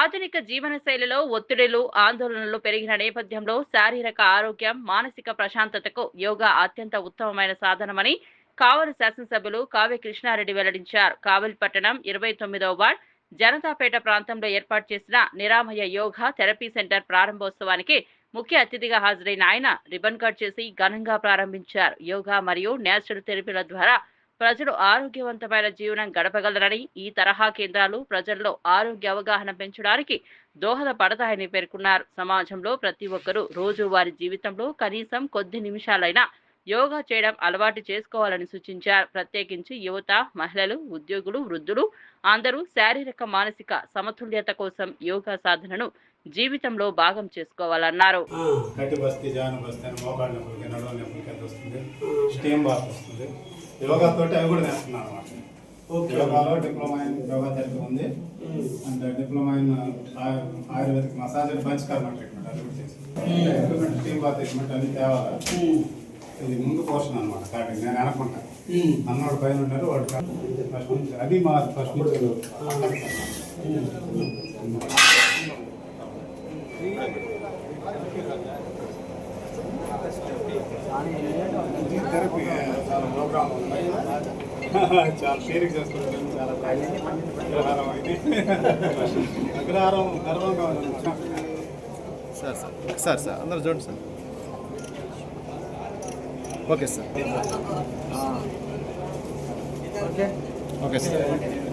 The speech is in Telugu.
ఆధునిక జీవన శైలిలో ఒత్తిడులు ఆందోళనలు పెరిగిన నేపథ్యంలో శారీరక ఆరోగ్యం మానసిక ప్రశాంతతకు యోగా అత్యంత ఉత్తమమైన సాధనమని కావలి శాసనసభ్యులు కావ్య కృష్ణారెడ్డి వెల్లడించారు. కావలి పట్టణం ఇరవై తొమ్మిదవ వార్డ్ జనతాపేట ప్రాంతంలో ఏర్పాటు చేసిన నిరామయ యోగా థెరపీ సెంటర్ ప్రారంభోత్సవానికి ముఖ్య అతిథిగా హాజరైన ఆయన రిబన్ కట్ చేసి ఘనంగా ప్రారంభించారు. యోగా మరియు నేచురల్ థెరపీల ద్వారా ప్రజలు ఆరోగ్యవంతమైన జీవనం గడపగలరని ఈ తరహా కేంద్రాలు ప్రజల్లో ఆరోగ్య అవగాహన పెంచడానికి దోహదపడతాయని పేర్కొన్నారు. సమాజంలో ప్రతి ఒక్కరూ రోజువారీ జీవితంలో కనీసం కొద్ది నిమిషాలైనా యోగా చేయడం అలవాటు చేసుకోవాలని సూచించారు. ప్రత్యేకించి యువత మహిళలు ఉద్యోగులు వృద్ధులు అందరూ శారీరక మానసిక సమతుల్యత కోసం యోగా సాధనను జీవితంలో భాగం చేసుకోవాలన్నారు. కట్టి బస్తీ బస్తీ అని వస్తుంది. స్టీమ్ బాత్ వస్తుంది యోగా తోటి అవి కూడా నేర్చుకున్నాను అనమాట ఓకే. యోగాలో డిప్లొమా ఇన్ యోగా థెరపీ ఉంది. అండ్ డిప్లొమా ఇన్ ఆయు- ayurvedic massage and panchakarma treatment అది కూడా చేసింది ఎక్విప్మెంట్ స్టీమ్ బాత్ ఎక్విప్మెంట్ అన్ని తేవాలి? ఇది ముందు పోర్షన్ అనమాట స్టార్టింగ్. నేను అనుకుంటా ఉమ్, అన్నోడు పైన ఉంటారు వాడు ఫస్ట్ నుంచి అది మా ఫస్ట్ నుంచి థెరపీ చాలా ప్రోగ్రామ్ చాలా తీరిక చేసుకుంటాం చాలా అగ్రహారం అయితే అగ్రహారం గర్వంగా ఉంది. Sir sir. సార్ సార్ అందరూ చూడండి sir. Okay sir. Okay sir.